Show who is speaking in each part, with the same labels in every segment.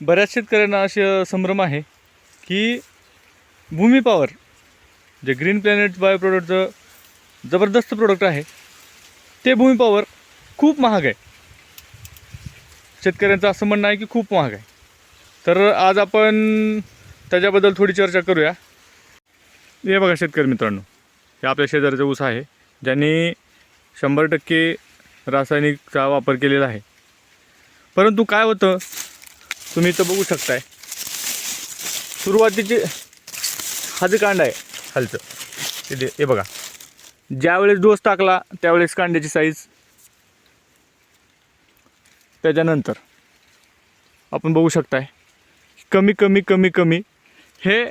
Speaker 1: बऱ्याच शेतकऱ्यांना असे संभ्रम आहे की भूमी पॉवर जे ग्रीन प्लॅनेट बायो प्रोडक्टचं जबरदस्त प्रोडक्ट आहे ते भूमी पॉवर खूप महाग आहे. शेतकऱ्यांचं असं म्हणणं आहे की खूप महाग आहे. तर आज आपण त्याच्याबद्दल थोडी चर्चा करूया. हे बघा शेतकरी मित्रांनो हे आपल्या शेजारचा ऊस आहे ज्यांनी शंभर टक्के रासायनिकचा वापर केलेला आहे. परंतु काय होतं तुम्ही इथं बघू शकताय. सुरुवातीची हा जे कांड आहे खालचं. तिथे हे बघा. ज्यावेळेस डोस टाकला त्यावेळेस कांड्याची साईज त्याच्यानंतर आपण बघू शकताय कमी कमी कमी कमी. हे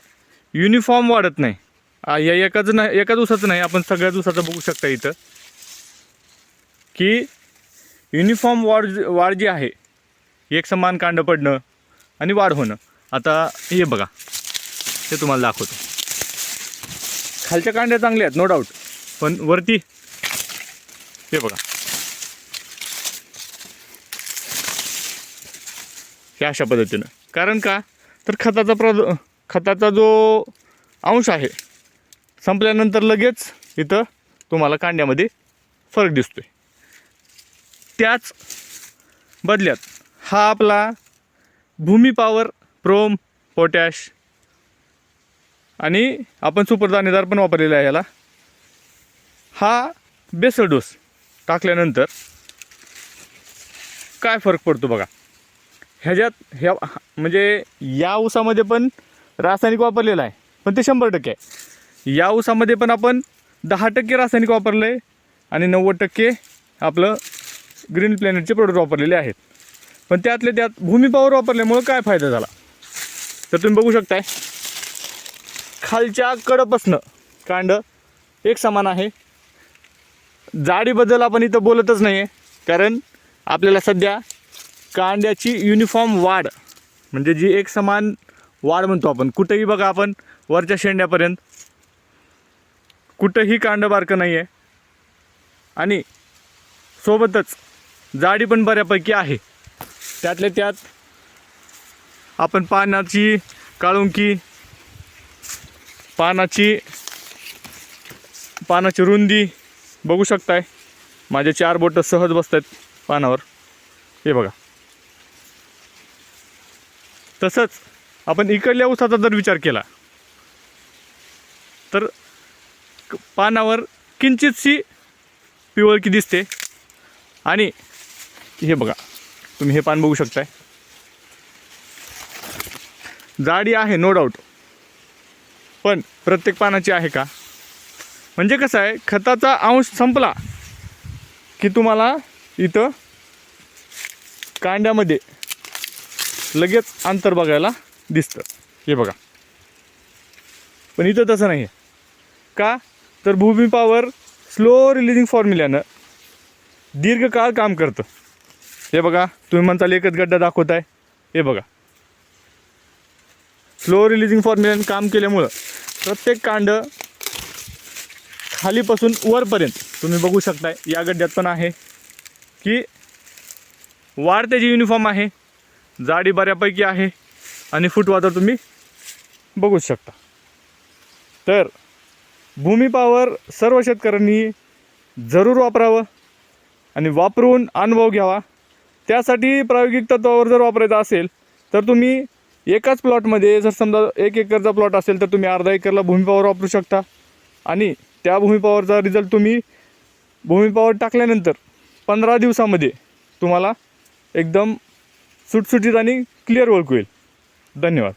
Speaker 1: युनिफॉर्म वाढत नाही. या एकाच नाही एका दिवसाचं नाही आपण सगळ्या दिवसाचं बघू शकता इथं. की युनिफॉर्म वाढ वाढ जी आहे एक समान कांड पडणं आणि वाढ होणं. आता हे बघा. ते तुम्हाला दाखवतो. खालच्या कांड्या चांगल्या आहेत नो डाऊट पण वरती हे बघा. हे अशा पद्धतीनं. कारण का? तर खताचा प्र खताचा जो अंश आहे संपल्यानंतर लगेच इथं तुम्हाला कांड्यामध्ये फरक दिसतोय. त्याच बदल्यात हा आपला भूमी पॉवर प्रोम पोटॅश आणि आपण सुपरदाणेदार पण वापरलेला आहे याला. हा बेसल डोस टाकल्यानंतर काय फरक पडतो बघा. ह्याच्यात ह्या म्हणजे या ऊसामध्ये पण रासायनिक वापरलेलं आहे पण ते शंभर टक्के आहे. या ऊसामध्ये पण आपण दहा टक्के रासायनिक वापरलं आहे आणि नव्वद टक्के आपलं ग्रीन प्लॅनेटचे प्रोडक्ट वापरलेले आहेत. पण त्यातले त्यात भूमिपावर वापरल्यामुळं काय फायदा झाला? तर तुम्ही बघू शकताय. खालच्या कडपासनं कांड एक समान आहे. जाडीबद्दल आपण इथं बोलतच नाही आहे कारण आपल्याला सध्या कांद्याची युनिफॉर्म वाढ म्हणजे जी एक समान वाढ म्हणतो आपण कुठेही बघा आपण वरच्या शेंड्यापर्यंत. कुठंही कांड बारकं नाही आहे आणि सोबतच जाडी पण बऱ्यापैकी आहे. त्यातल्या त्यात आपण पानाची काळुंकी पानाची पानाची रुंदी बघू शकताय. माझे चार बोटं सहज बसत आहेत पानावर. हे बघा. तसंच आपण इकडल्या उसाचा जर विचार केला तर पानावर किंचितशी पिवळकी दिसते. आणि हे बघा. तुम्ही हे पान बघू शकताय. जाडी आहे नो डाऊट पण प्रत्येक पानाची आहे का? म्हणजे कसं आहे खताचा अंश संपला की तुम्हाला इथं कांड्यामध्ये लगेच अंतर बघायला दिसतं. हे बघा. पण इथं तसं नाही आहे का? तर भूमी पॉवर स्लो रिलीजिंग फॉर्म्युल्यानं दीर्घकाळ काम करतं. हे बघा तुम्ही म्हणताल एकच गड्डा दाखवताय. हे बघा. स्लो रिलीजिंग फॉर्म्युलन काम केल्यामुळं प्रत्येक कांड खालीपासून वरपर्यंत तुम्ही बघू शकताय या गड्ड्यात पण आहे की वाढ त्याची युनिफॉर्म आहे जाडी बऱ्यापैकी आहे आणि फुटवा तर तुम्ही बघूच शकता. तर भूमिपावर सर्व शेतकऱ्यांनी जरूर वापरावं आणि वापरून अनुभव घ्यावा. त्यासाठी प्रायोगिक तत्वावर जर वापरायचं असेल तर तुम्ही एकाच प्लॉटमध्ये जर समजा एक एकरचा प्लॉट असेल तर तुम्ही अर्धा एकरला भूमिपावर वापरू शकता. आणि त्या भूमिपावरचा रिझल्ट तुम्ही भूमिपावर टाकल्यानंतर पंधरा दिवसामध्ये तुम्हाला एकदम सुटसुटीत आणि क्लिअर ओळखू येईल. धन्यवाद.